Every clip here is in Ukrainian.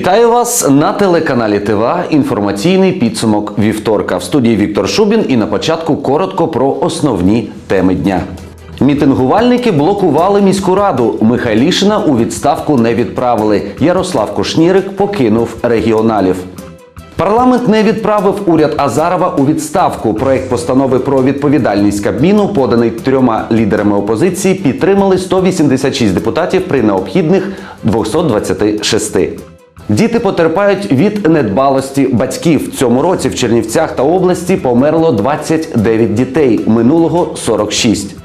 Вітаю вас на телеканалі ТВА. Інформаційний підсумок вівторка. В студії Віктор Шубін. І на початку коротко про основні теми дня. Мітингувальники блокували міську раду. Михайлішина у відставку не відправили. Ярослав Кушнірик покинув регіоналів. Парламент не відправив уряд Азарова у відставку. Проект постанови про відповідальність Кабміну, поданий трьома лідерами опозиції, підтримали 186 депутатів при необхідних 226. Діти потерпають від недбалості батьків. В цьому році в Чернівцях та області померло 29 дітей, минулого 46.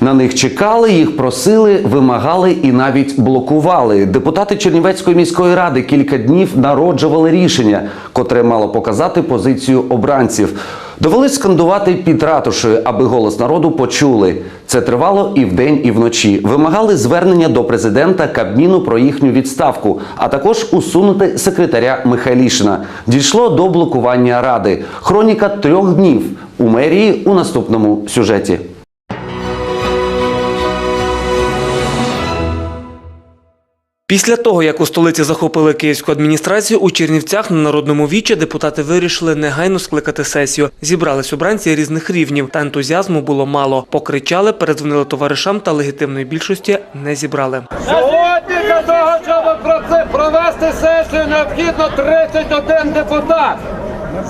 На них чекали, їх просили, вимагали і навіть блокували. Депутати Чернівецької міської ради кілька днів народжували рішення, котре мало показати позицію обранців. Довелось скандувати під ратушею, аби голос народу почули. Це тривало і вдень, і вночі. Вимагали звернення до президента Кабміну про їхню відставку, а також усунути секретаря Михайлішина. Дійшло до блокування ради. Хроніка трьох днів у мерії у наступному сюжеті. Після того, як у столиці захопили київську адміністрацію, у Чернівцях на народному вічі депутати вирішили негайно скликати сесію. Зібрались обранці різних рівнів, та ентузіазму було мало. Покричали, передзвонили товаришам та легітимної більшості не зібрали. Сьогодні для того, щоб про це провести сесію, необхідно 31 депутат.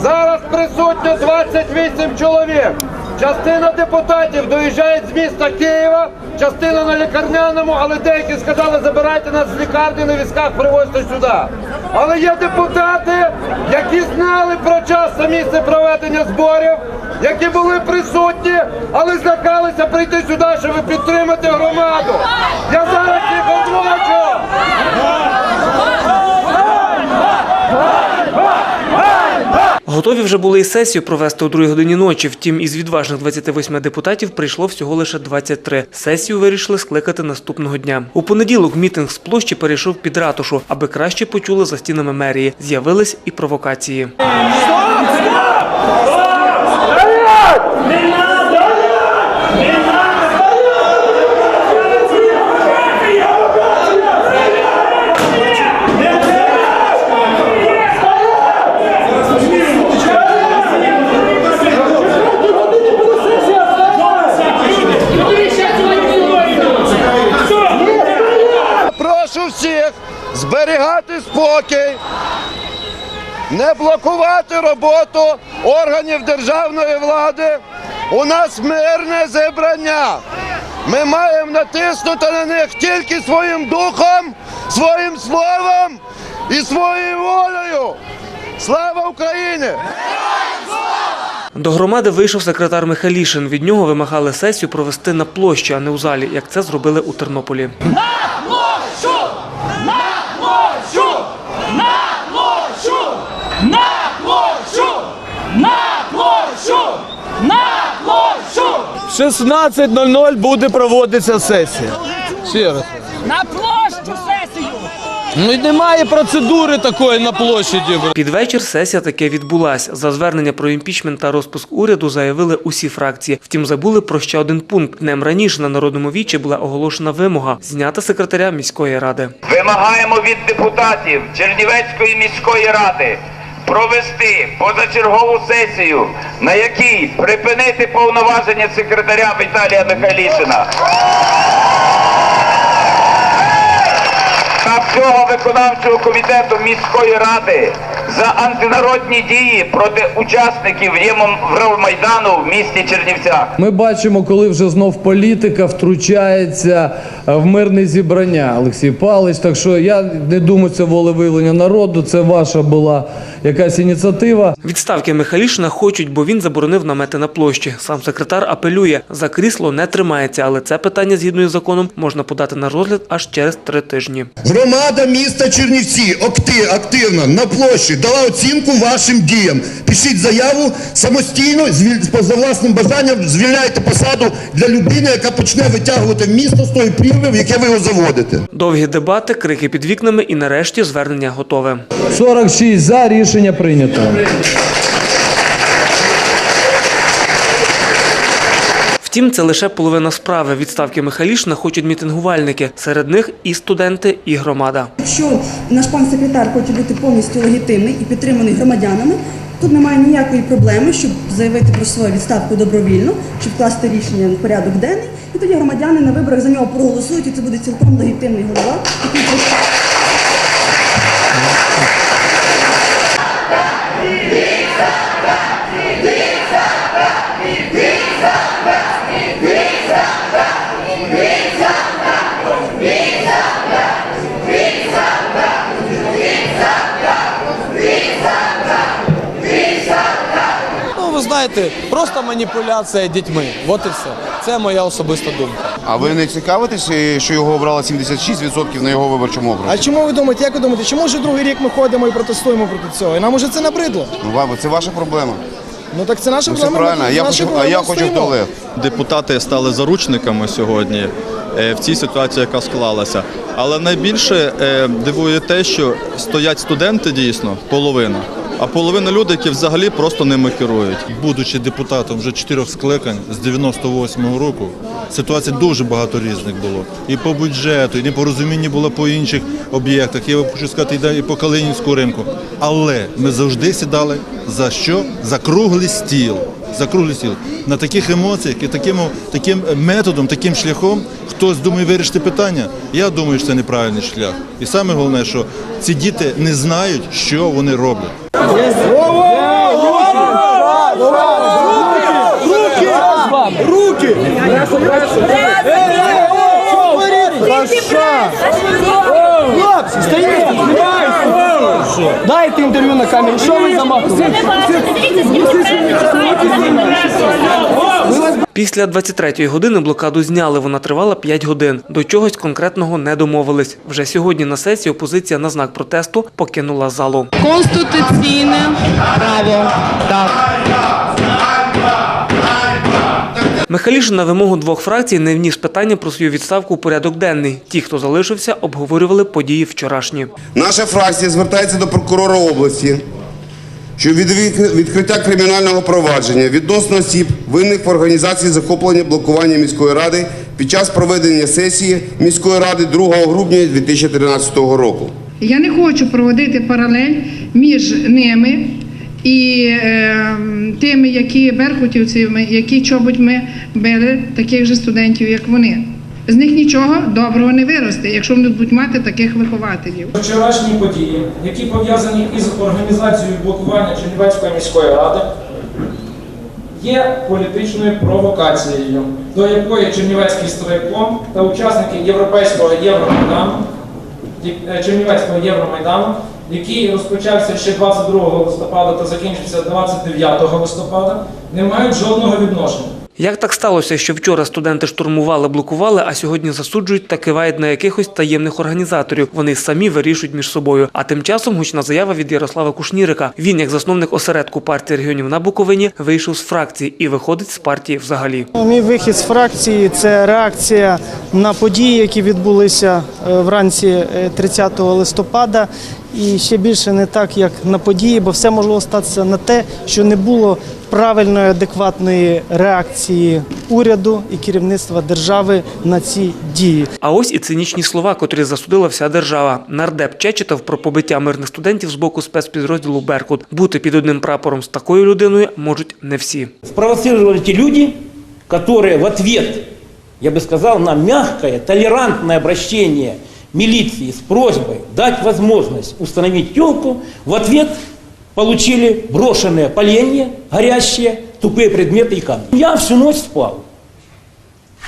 Зараз присутньо 28 чоловік. Частина депутатів доїжджають з міста Києва, частина на лікарняному, але деякі сказали, забирайте нас з лікарні на візках, привозьте сюди. Але є депутати, які знали про час та місце проведення зборів, які були присутні, але злякалися прийти сюди, щоб підтримати громаду. Я зараз їх озвучу. Готові вже були і сесію провести о другій годині ночі. Втім, із відважних 28 депутатів прийшло всього лише 23. Сесію вирішили скликати наступного дня. У понеділок мітинг з площі перейшов під ратушу, аби краще почули за стінами мерії. З'явились і провокації. Прошу спокій, не блокувати роботу органів державної влади. У нас мирне зібрання. Ми маємо натиснути на них тільки своїм духом, своїм словом і своєю волею. Слава Україні! До громади вийшов секретар Михайлішин. Від нього вимагали сесію провести на площі, а не у залі, як це зробили у Тернополі. площу! На площу! На площу! На площу! На площу! На площу! 16.00 буде проводитися сесія. Ще раз. На площу сесію! Ну і немає процедури такої на площаді. Під вечір сесія таки відбулась. За звернення про імпічмент та розпуск уряду заявили усі фракції. Втім, забули про ще один пункт. Днем раніше на народному вічі була оголошена вимога зняти секретаря міської ради. Вимагаємо від депутатів Чернівецької міської ради провести позачергову сесію, на якій припинити повноваження секретаря Віталія Михайлішина. Та всього виконавчого комітету міської ради за антинародні дії проти учасників Євромайдану в місті Чернівцях. Ми бачимо, коли вже знов політика втручається е, в мирне зібрання, Олексій Павлович. Так що я не думаю, це волевиявлення народу, це ваша була якась ініціатива. Відставки Михайлішина хочуть, бо він заборонив намети на площі. Сам секретар апелює за крісло не тримається, але це питання згідно із законом можна подати на розгляд аж через три тижні. Громада міста Чернівці акти- активно на площі дала оцінку вашим діям. Пишіть заяву самостійно, за власним бажанням звільняйте посаду для людини, яка почне витягувати місто з тої прірви, в яке ви його заводите. Довгі дебати, крики під вікнами і нарешті звернення готове. 46 за рішення прийнято. Втім, це лише половина справи. Відставки Михайлішина хочуть мітингувальники. Серед них і студенти, і громада. Якщо наш пан секретар хоче бути повністю легітимний і підтриманий громадянами, тут немає ніякої проблеми, щоб заявити про свою відставку добровільно, щоб вкласти рішення в порядок денний, і тоді громадяни на виборах за нього проголосують, і це буде цілком легітимний голова, знаєте, просто маніпуляція дітьми. От і все. Це моя особиста думка. А ви не цікавитесь, що його обрало 76% на його виборчому окрузі? А чому ви думаєте, як ви думаєте, чому вже другий рік ми ходимо і протестуємо проти цього? І нам уже це набридло. Ну, ва- це ваша проблема. Ну так це наша Ну, це проблема. правильно. А я наші хочу, а проблеми я хочу в туалет. депутати стали заручниками сьогодні е, в цій ситуації, яка склалася. Але найбільше е, дивує те, що стоять студенти дійсно, половина, а половина людей, які взагалі просто ними керують. Будучи депутатом вже чотирьох скликань з 98-го року, ситуацій дуже багато різних було. І по бюджету, і непорозуміння було по інших об'єктах. Я хочу сказати, і по Калинівську ринку. Але ми завжди сідали за що? За круглий стіл. За круглий стіл. На таких емоціях і таким, таким методом, таким шляхом хтось думає вирішити питання. Я думаю, що це неправильний шлях. І саме головне, що ці діти не знають, що вони роблять. Хлопці, стоїть, Дайте інтерв'ю на камеру, що ви замахуєте? Після 23-ї години блокаду зняли. Вона тривала 5 годин. До чогось конкретного не домовились. Вже сьогодні на сесії опозиція на знак протесту покинула залу. Конституційне право. Так. Михайлішин на вимогу двох фракцій не вніс питання про свою відставку у порядок денний. Ті, хто залишився, обговорювали події вчорашні. Наша фракція звертається до прокурора області, що від від- відкриття кримінального провадження відносно осіб, винних в організації захоплення блокування міської ради під час проведення сесії міської ради 2 грудня 2013 року. Я не хочу проводити паралель між ними і е, тими, які беркутівцями, які чоботьми били таких же студентів, як вони. З них нічого доброго не виросте, якщо вони будуть мати таких вихователів. Вчорашні події, які пов'язані із організацією блокування Чернівецької міської ради, є політичною провокацією, до якої Чернівецький стройком та учасники Європейського Євромайдану, е, Чернівецького Євромайдану, який розпочався ще 22 листопада та закінчився 29 листопада, не мають жодного відношення. Як так сталося, що вчора студенти штурмували, блокували, а сьогодні засуджують та кивають на якихось таємних організаторів? Вони самі вирішують між собою. А тим часом гучна заява від Ярослава Кушнірика. Він, як засновник осередку партії регіонів на Буковині, вийшов з фракції і виходить з партії взагалі. Мій вихід з фракції це реакція на події, які відбулися е, вранці е, 30 листопада. І ще більше не так, як на події, бо все могло статися на те, що не було правильної, адекватної реакції уряду і керівництва держави на ці дії. А ось і цинічні слова, котрі засудила вся держава. Нардеп чечитав про побиття мирних студентів з боку спецпідрозділу Беркут. Бути під одним прапором з такою людиною можуть не всі. Спровоцировали ті люди, які в ответ, я бы сказал, на мягкое, толерантное обращение милиции с просьбой дать возможность установить елку, в ответ получили брошенные поленья, горящие, тупые предметы и камни. Я всю ночь спал.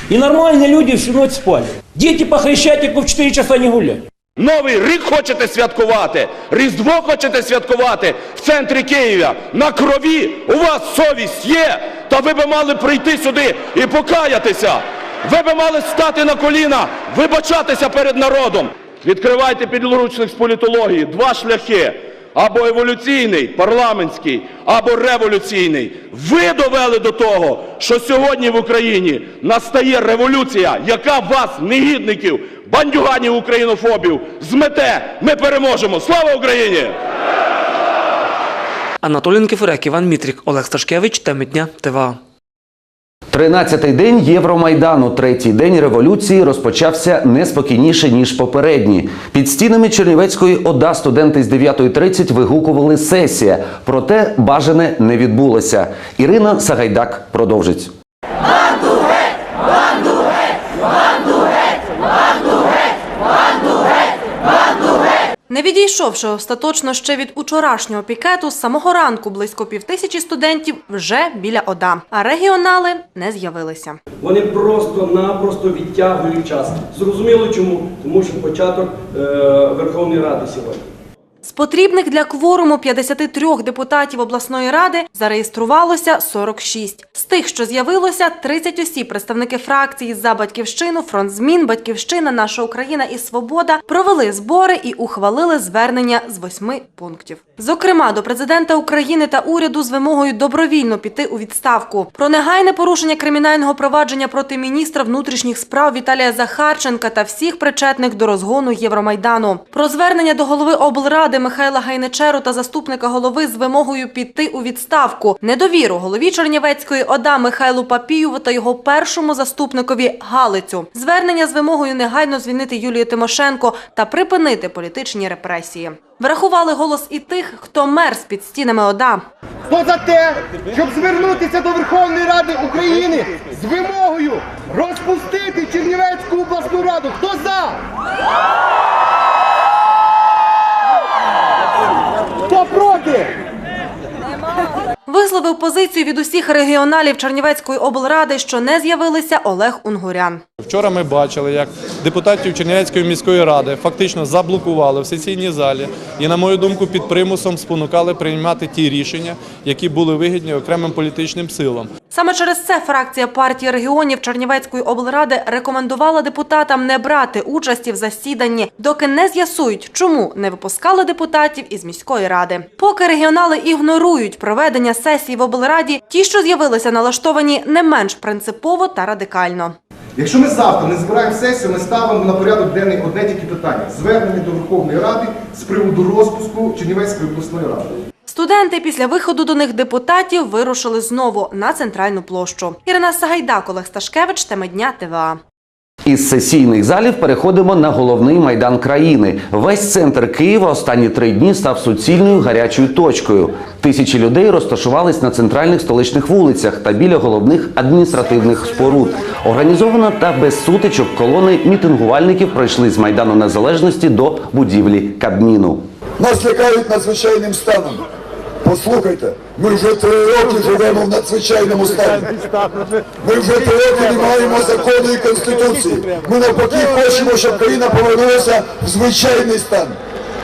И нормальные люди всю ночь спали. Дети по Хрещатику в 4 часа не гуляли. Новий рік хочете святкувати, Різдво хочете святкувати в центрі Києва. На крові у вас совість є, та ви би мали прийти сюди і покаятися. Ви би мали стати на коліна, вибачатися перед народом. Відкривайте підручник з політології. Два шляхи. Або еволюційний, парламентський, або революційний. Ви довели до того, що сьогодні в Україні настає революція, яка вас, негідників, бандюганів, українофобів, змете. Ми переможемо. Слава Україні! Анатолій Никифоряк, Іван Мітрік, Олег Сташкевич, теми дня, ТВА. Тринадцятий день Євромайдану, третій день революції розпочався неспокійніше ніж попередні. Під стінами Чернівецької ОДА студенти з 9.30 вигукували сесія. Проте бажане не відбулося. Ірина Сагайдак продовжить. Не відійшовши остаточно ще від учорашнього пікету, з самого ранку близько півтисячі студентів вже біля ОДА, а регіонали не з'явилися. Вони просто-напросто відтягують час. Зрозуміло чому? Тому що початок е, Верховної Ради сьогодні. Потрібних для кворуму 53 депутатів обласної ради зареєструвалося 46. З тих, що з'явилося, 30 осіб, представники фракції за батьківщину, фронт змін, батьківщина, наша Україна і Свобода провели збори і ухвалили звернення з восьми пунктів. Зокрема, до президента України та уряду з вимогою добровільно піти у відставку. Про негайне порушення кримінального провадження проти міністра внутрішніх справ Віталія Захарченка та всіх причетних до розгону Євромайдану. Про звернення до голови облради Михайла Гайнечеру та заступника голови з вимогою піти у відставку. Недовіру голові Чернівецької ОДА Михайлу Папієву та його першому заступникові Галицю. Звернення з вимогою негайно звільнити Юлію Тимошенко та припинити політичні репресії. Врахували голос і тих, хто мерз під стінами ОДА. Хто те, щоб звернутися до Верховної Ради України з вимогою розпустити Чернівецьку обласну раду? Хто за? Хто проти? Висловив позицію від усіх регіоналів Чернівецької облради, що не з'явилися Олег Унгурян. Вчора ми бачили, як депутатів Чернівецької міської ради фактично заблокували в сесійній залі і, на мою думку, під примусом спонукали приймати ті рішення, які були вигідні окремим політичним силам. Саме через це фракція партії регіонів Чернівецької облради рекомендувала депутатам не брати участі в засіданні, доки не з'ясують, чому не випускали депутатів із міської ради. Поки регіонали ігнорують проведення сесії в облраді, ті, що з'явилися налаштовані не менш принципово та радикально. Якщо ми завтра не збираємо сесію, ми ставимо на порядок денний одне тільки питання звернення до Верховної Ради з приводу розпуску Чернівецької обласної ради. Студенти після виходу до них депутатів вирушили знову на центральну площу. Ірина Сагайдак, Олег Сташкевич, теми дня ТВА. Із сесійних залів переходимо на головний майдан країни. Весь центр Києва останні три дні став суцільною гарячою точкою. Тисячі людей розташувались на центральних столичних вулицях та біля головних адміністративних споруд. Організовано та без сутичок колони мітингувальників пройшли з майдану незалежності до будівлі Кабміну. Нас лякають надзвичайним станом. Послухайте, ми вже три роки живемо в надзвичайному стані. Ми вже три роки не маємо закону і конституції. Ми навпаки хочемо, щоб країна повернулася в звичайний стан,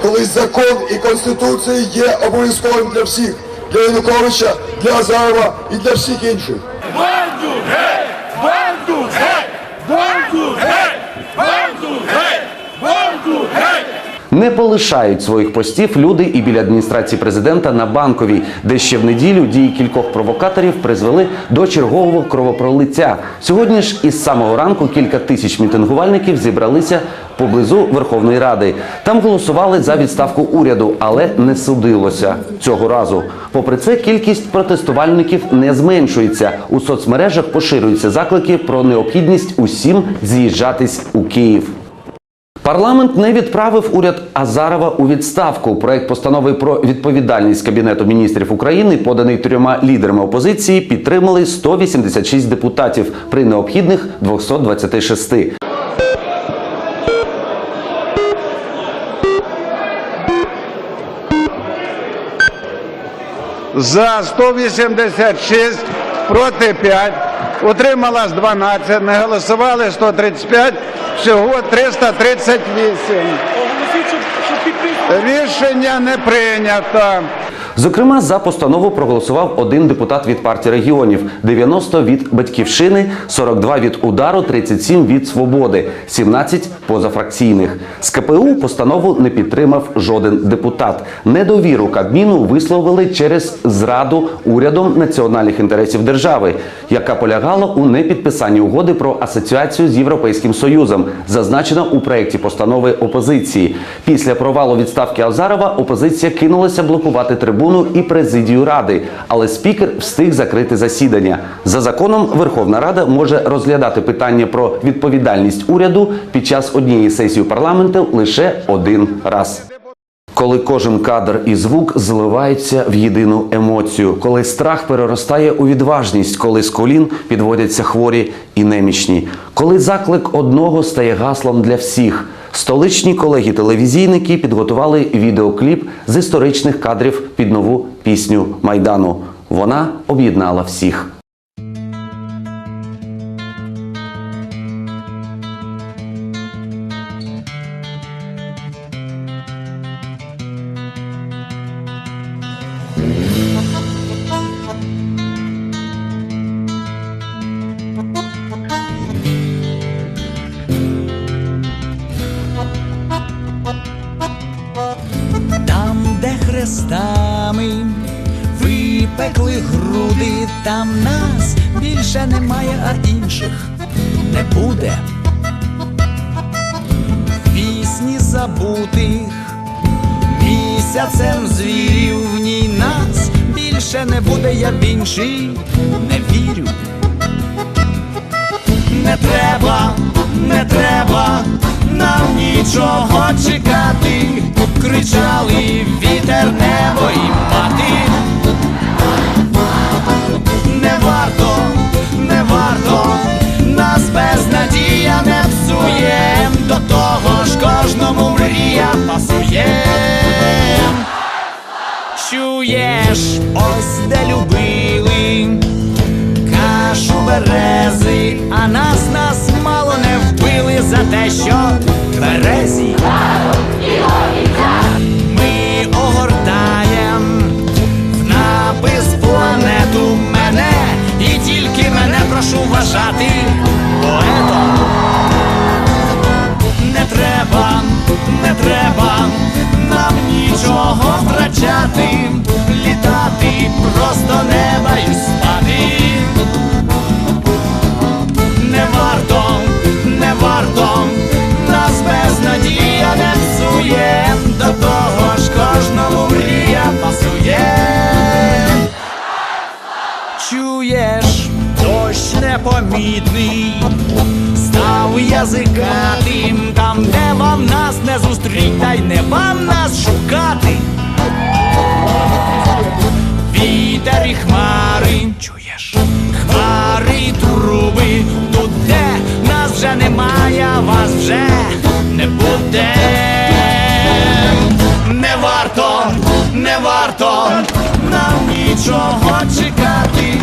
коли закон і конституція є обов'язковим для всіх, для Януковича, для Азарова і для всіх інших. Не полишають своїх постів люди і біля адміністрації президента на банковій, де ще в неділю дії кількох провокаторів призвели до чергового кровопролиття. Сьогодні ж із самого ранку кілька тисяч мітингувальників зібралися поблизу Верховної Ради. Там голосували за відставку уряду, але не судилося цього разу. Попри це, кількість протестувальників не зменшується. У соцмережах поширюються заклики про необхідність усім з'їжджатись у Київ. Парламент не відправив уряд Азарова у відставку. Проект постанови про відповідальність Кабінету міністрів України, поданий трьома лідерами опозиції, підтримали 186 депутатів при необхідних 226. За 186, проти 5, утрималось 12, не голосували 135, всього 338. Рішення не прийнято. Зокрема, за постанову проголосував один депутат від партії регіонів, 90 від батьківщини, 42 від удару, 37 від свободи, 17 позафракційних. З КПУ постанову не підтримав жоден депутат. Недовіру Кабміну висловили через зраду урядом національних інтересів держави, яка полягала у непідписанні угоди про асоціацію з Європейським Союзом, зазначено у проєкті постанови опозиції. Після провалу відставки Азарова опозиція кинулася блокувати трибуну трибуну і президію ради, але спікер встиг закрити засідання. За законом Верховна Рада може розглядати питання про відповідальність уряду під час однієї сесії парламенту лише один раз. Коли кожен кадр і звук зливаються в єдину емоцію, коли страх переростає у відважність, коли з колін підводяться хворі і немічні, коли заклик одного стає гаслом для всіх. Столичні колеги-телевізійники підготували відеокліп з історичних кадрів під нову пісню Майдану. Вона об'єднала всіх. Там нас більше немає, а інших не буде. Пісні забутих місяцем звірів в ній нас більше не буде, я в інший не вірю. Не треба, не треба нам нічого чекати, кричали вітер, небо і мати. Псує, до того ж кожному мрія пасує. Чуєш, ось де любили кашу берези, а нас нас мало не вбили за те, що березі. Ми огортаєм в напис планету мене, і тільки мене прошу вважати поетом. Не треба нам нічого втрачати, літати просто неба і спати. Не варто, не варто, нас безнадія не псує, до того ж кожному мрія пасує. Чуєш, дощ непомітний, став язикатим, там, де вам нас не зустріть, та й не вам нас шукати. Вітер і хмари, чуєш, хмари труби, тут де нас вже немає, вас вже не буде. Не варто, не варто нам нічого чекати,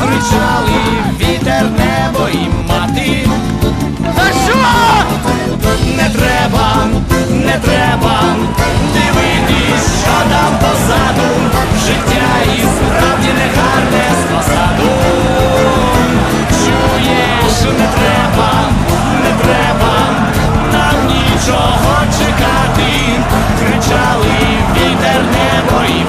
кричали вітер, небо і не треба. Дивитись, що там позаду, життя і справді не гарне з посаду. Чуєш, не треба, не треба. Нам нічого чекати, кричали вітер, небо і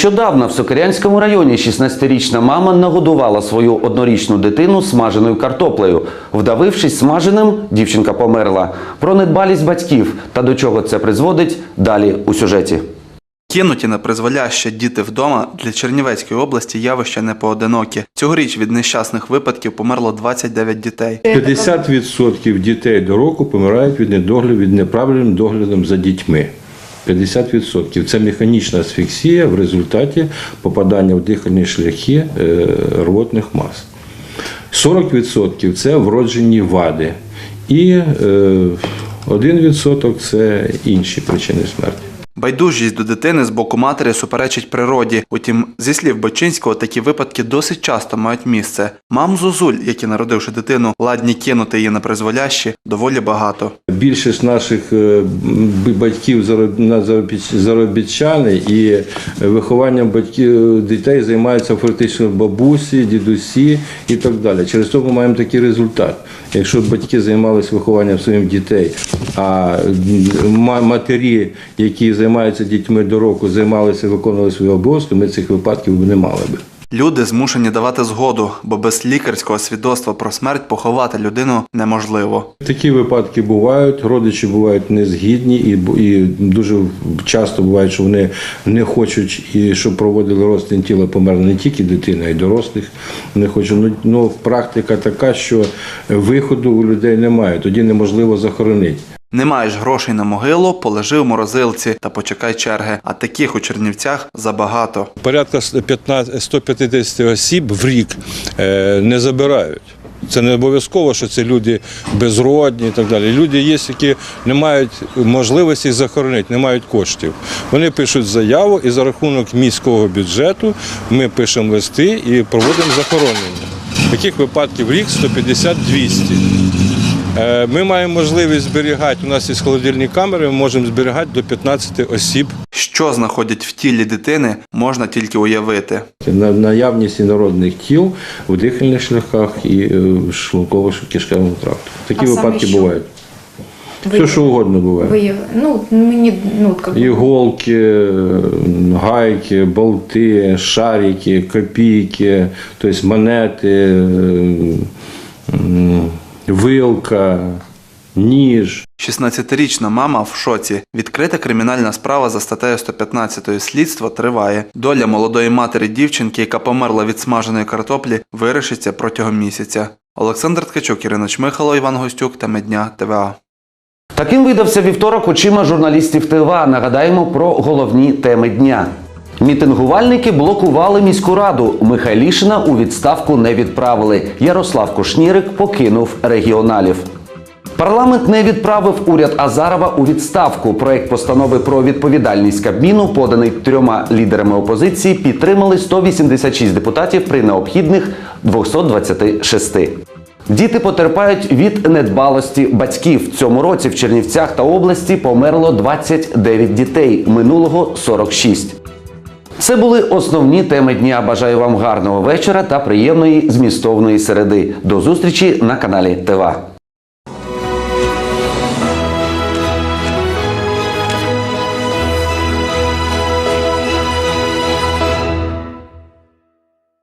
Нещодавно в Сокирянському районі 16-річна мама нагодувала свою однорічну дитину смаженою картоплею. Вдавившись смаженим, дівчинка померла. Про недбалість батьків та до чого це призводить далі у сюжеті. Кинуті на призволяще діти вдома для Чернівецької області явище не поодинокі. Цьогоріч від нещасних випадків померло 29 дітей. 50% дітей до року помирають від недогляду, від неправильним доглядом за дітьми. 50%. Це механічна асфіксія в результаті попадання в дихальні шляхи е, рвотних мас. 40% це вроджені вади. І е, 1% це інші причини смерті. Байдужість до дитини з боку матері суперечить природі. Утім, зі слів Бочинського, такі випадки досить часто мають місце. Мам Зозуль, які народивши дитину, ладні кинути її на призволяще, доволі багато. Більшість наших е, батьків заробітчани і е, вихованням батьків дітей займаються фактично бабусі, дідусі і так далі. Через то ми маємо такий результат. Якщо батьки займалися вихованням своїх дітей, а матері, які займаються дітьми до року, займалися виконували свої обов'язки, ми цих випадків не мали би. Люди змушені давати згоду, бо без лікарського свідоцтва про смерть поховати людину неможливо. Такі випадки бувають, родичі бувають незгідні, і, і дуже часто буває, що вони не хочуть, і щоб проводили розтин тіла померла не тільки дитина, а й дорослих. Не хочуть. Ну, ну, практика така, що виходу у людей немає, тоді неможливо захоронити. Не маєш грошей на могилу, полежи в морозилці та почекай черги. А таких у Чернівцях забагато. Порядка 15 150 осіб в рік е, не забирають. Це не обов'язково, що це люди безродні і так далі. Люди є, які не мають можливості захоронити, не мають коштів. Вони пишуть заяву і за рахунок міського бюджету ми пишемо листи і проводимо захоронення. Таких випадків в рік 150-200. Е, Ми маємо можливість зберігати, у нас є холодильні камери, ми можемо зберігати до 15 осіб Що знаходять в тілі дитини, можна тільки уявити. На наявність інородних тіл в дихальних шляхах і е, в шлунково-кишковому тракту. Такі А саме випадки що? бувають. Все, Виявили? що угодно буває. Вияв... Ну, мені, ну, как бы... Иголки, э, гайки, болты, шарики, копейки, то есть монеты, э, м, вилка, ніж. 16-річна мама в шоці. Відкрита кримінальна справа за статтею 115 слідство триває. Доля молодої матері дівчинки, яка померла від смаженої картоплі, вирішиться протягом місяця. Олександр Ткачук, Ірина Чмихало, Іван Гостюк, Теми дня, ТВА. Таким видався вівторок очима журналістів ТВА. Нагадаємо про головні теми дня. Мітингувальники блокували міську раду. Михайлішина у відставку не відправили. Ярослав Кушнірик покинув регіоналів. Парламент не відправив уряд Азарова у відставку. Проект постанови про відповідальність Кабміну, поданий трьома лідерами опозиції, підтримали 186 депутатів при необхідних 226. Діти потерпають від недбалості батьків. В цьому році в Чернівцях та області померло 29 дітей, минулого 46. Це були основні теми дня. Бажаю вам гарного вечора та приємної змістовної середи. До зустрічі на каналі ТВА.